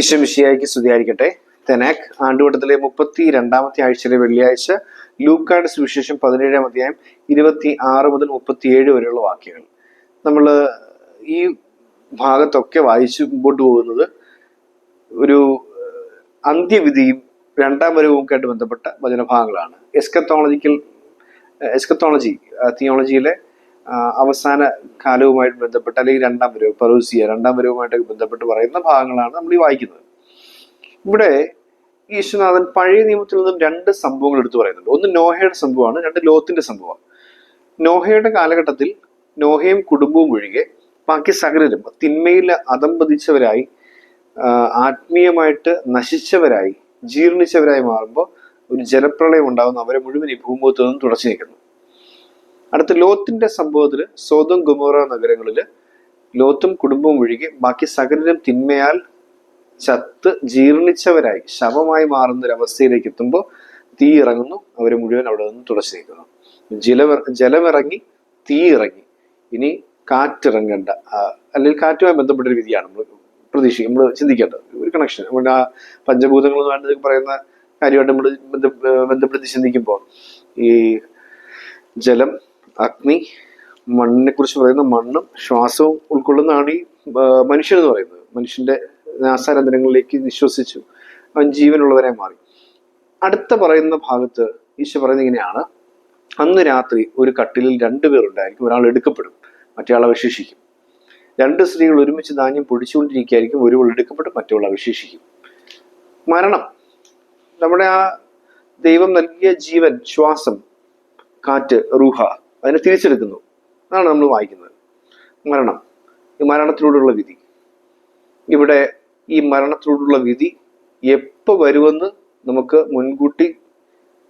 ഈശ്വമിഷിയായിക്ക് സ്തുതിയായിരിക്കട്ടെ. തെനാക് ആണ്ടുവട്ടത്തിലെ മുപ്പത്തി രണ്ടാമത്തെ ആഴ്ചയിലെ വെള്ളിയാഴ്ച ലൂക്കാട് സുവിശേഷം പതിനേഴാം അധ്യായം ഇരുപത്തി ആറ് മുതൽ മുപ്പത്തിയേഴ് വരെയുള്ള വാക്യങ്ങൾ. നമ്മൾ ഈ ഭാഗത്തൊക്കെ വായിച്ചു മുമ്പോട്ട് പോകുന്നത് ഒരു അന്ത്യവിധിയും രണ്ടാം വരവും വരവുമൊക്കെയായിട്ട് ബന്ധപ്പെട്ട വചനഭാഗങ്ങളാണ്. എസ്കത്തോളജിക്കൽ എസ്കത്തോളജി തിയോളജിയിലെ അവസാന കാലവുമായിട്ട് ബന്ധപ്പെട്ട് അല്ലെങ്കിൽ രണ്ടാം വരവ് പറൂസിയ രണ്ടാം വരവുമായിട്ട് ബന്ധപ്പെട്ട് പറയുന്ന ഭാഗങ്ങളാണ് നമ്മൾ ഈ വായിക്കുന്നത്. ഇവിടെ ഈശ്വനാഥൻ പഴയ നിയമത്തിൽ നിന്നും രണ്ട് സംഭവങ്ങൾ എടുത്തു പറയുന്നുണ്ട്. ഒന്ന് നോഹയുടെ സംഭവമാണ് രണ്ട് ലോത്തിന്റെ സംഭവമാണ്. നോഹയുടെ കാലഘട്ടത്തിൽ നോഹയും കുടുംബവും ഒഴികെ ബാക്കി സകലരും തിന്മയിൽ അതമ്പതിച്ചവരായി ആത്മീയമായിട്ട് നശിച്ചവരായി ജീർണിച്ചവരായി മാറുമ്പോൾ ഒരു ജലപ്രളയം ഉണ്ടാകുന്ന അവരെ മുഴുവൻ ഈ ഭൂമുഖത്ത് നിന്നും തുടച്ചു നീക്കുന്നു. അടുത്ത ലോത്തിന്റെ സംഭവത്തിൽ സോതം ഗുമോറ നഗരങ്ങളിൽ ലോത്തും കുടുംബവും ഒഴികെ ബാക്കി സകലരും തിന്മയാൽ ചത്ത് ജീർണിച്ചവരായി ശവമായി മാറുന്ന ഒരു അവസ്ഥയിലേക്ക് എത്തുമ്പോൾ തീ ഇറങ്ങുന്നു. അവരെ മുഴുവൻ അവിടെ നിന്ന് തുടച്ചു നീക്കുന്നു. ജലം ജലമിറങ്ങി തീ ഇറങ്ങി. ഇനി കാറ്റിറങ്ങേണ്ട അല്ലെങ്കിൽ കാറ്റുമായി ബന്ധപ്പെട്ട ഒരു വിധിയാണ് നമ്മൾ പ്രതീക്ഷിക്കും നമ്മൾ ചിന്തിക്കേണ്ടത് ഒരു കണക്ഷൻ നമ്മുടെ ആ പഞ്ചഭൂതങ്ങൾ പറയുന്ന കാര്യമായിട്ട് നമ്മൾ ബന്ധപ്പെടുത്തി ചിന്തിക്കുമ്പോൾ ഈ ജലം അഗ്നി മണ്ണിനെ കുറിച്ച് പറയുന്ന മണ്ണും ശ്വാസവും ഉൾക്കൊള്ളുന്നതാണ് ഈ മനുഷ്യൻ എന്ന് പറയുന്നത്. മനുഷ്യന്റെ നാസാരന്തരങ്ങളിലേക്ക് വിശ്വസിച്ചു. അവൻ ജീവനുള്ളവരെ മാറി. അടുത്ത പറയുന്ന ഭാഗത്ത് ഈശോ പറയുന്നത് ഇങ്ങനെയാണ്. അന്ന് രാത്രി ഒരു കട്ടിലിൽ രണ്ടുപേർ ഉണ്ടായിരിക്കും ഒരാൾ എടുക്കപ്പെടും മറ്റേയാൾ അവശേഷിക്കും. രണ്ട് സ്ത്രീകൾ ഒരുമിച്ച് ധാന്യം പൊടിച്ചുകൊണ്ടിരിക്കുകയായിരിക്കും. ഒരുവൾ എടുക്കപ്പെടും മറ്റവൾ അവശേഷിക്കും. മരണം. നമ്മുടെ ആ ദൈവം നൽകിയ ജീവൻ ശ്വാസം കാറ്റ് റൂഹ അതിനെ തിരിച്ചെടുക്കുന്നു. അതാണ് നമ്മൾ വായിക്കുന്നത്. മരണം. ഈ മരണത്തിലൂടെയുള്ള വിധി. ഇവിടെ ഈ മരണത്തിലൂടെയുള്ള വിധി എപ്പോൾ വരുമെന്ന് നമുക്ക് മുൻകൂട്ടി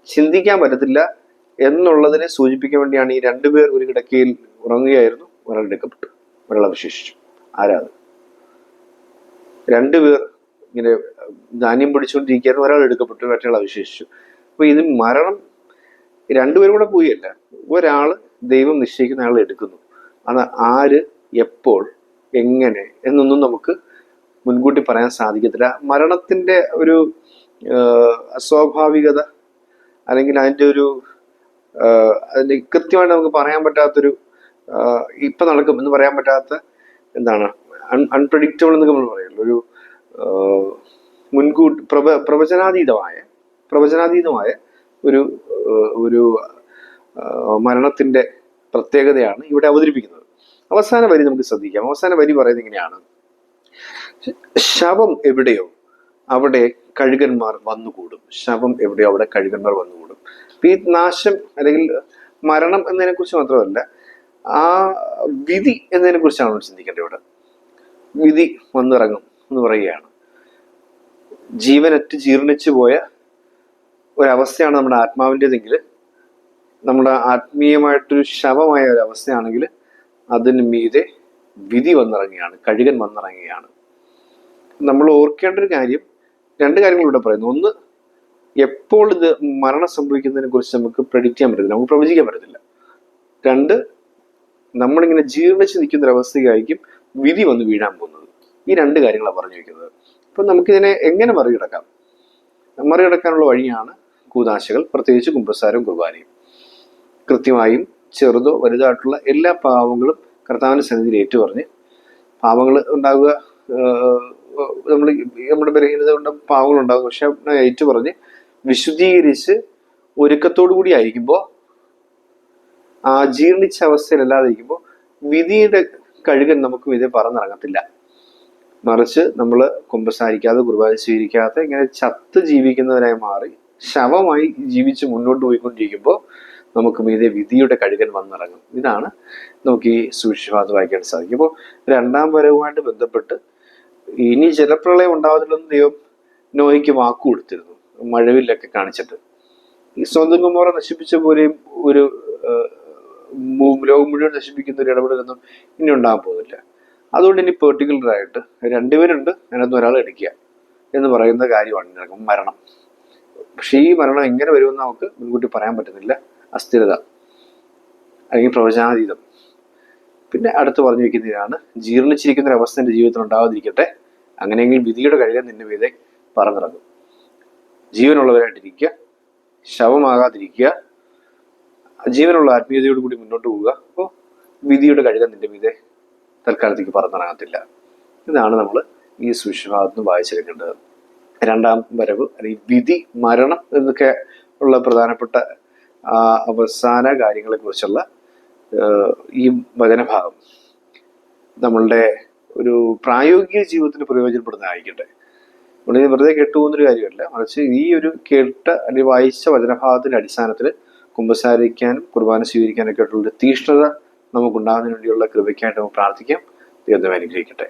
ചിന്തിക്കാൻ പറ്റത്തില്ല എന്നുള്ളതിനെ സൂചിപ്പിക്കാൻ വേണ്ടിയാണ് ഈ രണ്ടുപേർ ഒരു കിടക്കയിൽ ഉറങ്ങുകയായിരുന്നു. ഒരാൾ എടുക്കപ്പെട്ടു. ഒരാൾ അവശേഷിച്ചു. ആരാ അത് രണ്ടുപേർ ഇങ്ങനെ ധാന്യം പിടിച്ചുകൊണ്ടിരിക്കുകയായിരുന്നു. ഒരാൾ എടുക്കപ്പെട്ടു. മറ്റൊരാൾ അവശേഷിച്ചു. അപ്പൊ ഇത് മരണം രണ്ടുപേരും കൂടെ പോയല്ല ഒരാൾ ദൈവം നിശ്ചയിക്കുന്ന ആൾ എടുക്കുന്നു. അത് ആര് എപ്പോൾ എങ്ങനെ എന്നൊന്നും നമുക്ക് മുൻകൂട്ടി പറയാൻ സാധിക്കത്തില്ല. മരണത്തിന്റെ ഒരു അസ്വാഭാവികത അല്ലെങ്കിൽ അതിന്റെ ഒരു അതിന്റെ കൃത്യമായിട്ട് നമുക്ക് പറയാൻ പറ്റാത്തൊരു ഇപ്പം നടക്കും എന്ന് പറയാൻ പറ്റാത്ത എന്താണ്? അൺ അൺപ്രഡിക്റ്റബിൾ എന്നൊക്കെ നമ്മൾ പറയുള്ളൂ ഒരു മുൻകൂട്ടി പ്രവ പ്രവചനാതീതമായ പ്രവചനാതീതമായ ഒരു ഒരു മരണത്തിന്റെ പ്രത്യേകതയാണ് ഇവിടെ അവതരിപ്പിക്കുന്നത്. അവസാന വരി നമുക്ക് ശ്രദ്ധിക്കാം. അവസാന വരി പറയുന്നത് ഇങ്ങനെയാണ്. ശവം എവിടെയോ അവിടെ കഴുകന്മാർ വന്നുകൂടും. ശവം എവിടെയോ അവിടെ കഴുകന്മാർ വന്നുകൂടും. ഈ നാശം അല്ലെങ്കിൽ മരണം എന്നതിനെ കുറിച്ച് മാത്രമല്ല ആ വിധി എന്നതിനെ കുറിച്ചാണ് നമ്മൾ ചിന്തിക്കേണ്ടത് ഇവിടെ. വിധി വന്നിറങ്ങും എന്ന് പറയുകയാണ്. ജീവനറ്റ് ജീർണിച്ചു പോയ ഒരവസ്ഥയാണ് നമ്മുടെ ആത്മാവിന്റെതെങ്കിൽ നമ്മുടെ ആത്മീയമായിട്ടൊരു ശവമായ ഒരു അതിന് മീതെ വിധി വന്നിറങ്ങിയാണ് കഴുകൻ വന്നിറങ്ങിയാണ് നമ്മൾ ഓർക്കേണ്ട ഒരു കാര്യം രണ്ട് കാര്യങ്ങൾ ഇവിടെ പറയുന്നു. ഒന്ന് എപ്പോൾ ഇത് മരണം സംഭവിക്കുന്നതിനെ കുറിച്ച് നമുക്ക് പ്രഡിക്റ്റ് ചെയ്യാൻ പറ്റില്ല നമുക്ക് പ്രവചിക്കാൻ പറ്റത്തില്ല. രണ്ട് നമ്മളിങ്ങനെ ജീർണിച്ച് നിൽക്കുന്ന ഒരവസ്ഥയായിരിക്കും വിധി വന്ന് വീഴാൻ പോകുന്നത്. ഈ രണ്ട് കാര്യങ്ങളാണ് പറഞ്ഞു വയ്ക്കുന്നത് അപ്പം നമുക്കിതിനെ എങ്ങനെ മറികടക്കാം? മറികടക്കാനുള്ള വഴിയാണ് കൂതാശകൾ പ്രത്യേകിച്ച് കുമ്പസാരവും കുർബാനയും. കൃത്യമായും ചെറുതോ വലുതായിട്ടുള്ള എല്ലാ പാവങ്ങളും കർത്താവിന്റെ സന്നിധിയിൽ ഏറ്റുപറഞ്ഞ് പാവങ്ങൾ ഉണ്ടാവുക നമ്മൾ നമ്മുടെ ബലഹീനത കൊണ്ട് പാവങ്ങൾ ഉണ്ടാകും പക്ഷെ ഏറ്റു പറഞ്ഞ് വിശുദ്ധീകരിച്ച് ഒരുക്കത്തോടു കൂടി ആയിരിക്കുമ്പോൾ ആ ജീർണിച്ച അവസ്ഥയിലല്ലാതെ ഇരിക്കുമ്പോൾ വിധിയുടെ കഴുകൻ നമുക്ക് വിധി പറന്നിറങ്ങത്തില്ല മറിച്ച് നമ്മൾ കുമ്പസാരിക്കാതെ കുർബാന സ്വീകരിക്കാതെ ഇങ്ങനെ ചത്ത് ജീവിക്കുന്നവരായി മാറി ശവമായി ജീവിച്ച് മുന്നോട്ട് പോയിക്കൊണ്ടിരിക്കുമ്പോൾ നമുക്ക് മീതെ വിധിയുടെ കഴുകൻ വന്നിറങ്ങും. ഇതാണ് നമുക്ക് ഈ സുവിശേഷവാദം വായിക്കാൻ സാധിക്കും. അപ്പോൾ രണ്ടാം വരവുമായിട്ട് ബന്ധപ്പെട്ട് ഇനി ജലപ്രളയം ഉണ്ടാവത്തില്ലെന്ന് ദൈവം നോയ്ക്ക് വാക്കു കൊടുത്തിരുന്നു. മഴവില്ലൊക്കെ കാണിച്ചിട്ട്. ഈ സ്വന്തം കുമാറ നശിപ്പിച്ച പോലെയും ഒരു ലോകം മുഴുവൻ നശിപ്പിക്കുന്ന ഒരു ഇടപെടലൊന്നും ഇനി ഉണ്ടാകാൻ പോകുന്നില്ല. അതുകൊണ്ട് ഇനി പെർട്ടിക്കുലർ ആയിട്ട് രണ്ടുപേരുണ്ട്. അതിനകത്ത് ഒരാൾ എടുക്കുക എന്ന് പറയുന്ന കാര്യമാണ് മരണം. പക്ഷേ ഈ മരണം എങ്ങനെ വരുമെന്ന് നമുക്ക് മുൻകൂട്ടി പറയാൻ പറ്റുന്നില്ല. അസ്ഥിരത. അല്ലെങ്കിൽ പ്രവചനാതീതം. പിന്നെ അടുത്ത് പറഞ്ഞു വെക്കുന്നതിനാണ് ജീർണിച്ചിരിക്കുന്ന ഒരു അവസ്ഥ എന്റെ ജീവിതത്തിൽ ഉണ്ടാവാതിരിക്കട്ടെ. അങ്ങനെയെങ്കിൽ വിധിയുടെ കഴുകൻ നിന്റെ മീതെ പറന്നിറങ്ങും. ജീവനുള്ളവരായിട്ടിരിക്കുക. ശവമാകാതിരിക്കുക. ജീവനുള്ള ആത്മീയതയോട് കൂടി മുന്നോട്ട് പോവുക. അപ്പോൾ വിധിയുടെ കഴുകൻ നിന്റെ മീതെ തൽക്കാലത്തേക്ക് പറന്നിറങ്ങത്തില്ല. ഇതാണ് നമ്മൾ ഈ സുവിശേഷഭാഗത്ത് നിന്ന് വായിച്ചെടുക്കേണ്ടത്. രണ്ടാം വരവ് അല്ലെങ്കിൽ വിധി മരണം എന്നൊക്കെ ഉള്ള പ്രധാനപ്പെട്ട അവസാന കാര്യങ്ങളെ കുറിച്ചുള്ള ഈ വചനഭാഗം നമ്മളുടെ ഒരു പ്രായോഗിക ജീവിതത്തിന് പ്രയോജനപ്പെടുന്നതായിരിക്കട്ടെ. നമ്മളിത് വെറുതെ കേട്ടു കേട്ടുപോകുന്നൊരു കാര്യമല്ല. മറിച്ച് ഈ ഒരു കേട്ട അല്ലെങ്കിൽ വായിച്ച വചനഭാഗത്തിന്റെ അടിസ്ഥാനത്തിൽ കുമ്പസാരിക്കാനും കുർബാന സ്വീകരിക്കാനൊക്കെ ആയിട്ടുള്ള തീഷ്ണത നമുക്കുണ്ടാകുന്നതിന് വേണ്ടിയുള്ള കൃപയ്ക്കായിട്ട് നമുക്ക് പ്രാർത്ഥിക്കാം. ദൈവം അനുഗ്രഹിക്കട്ടെ.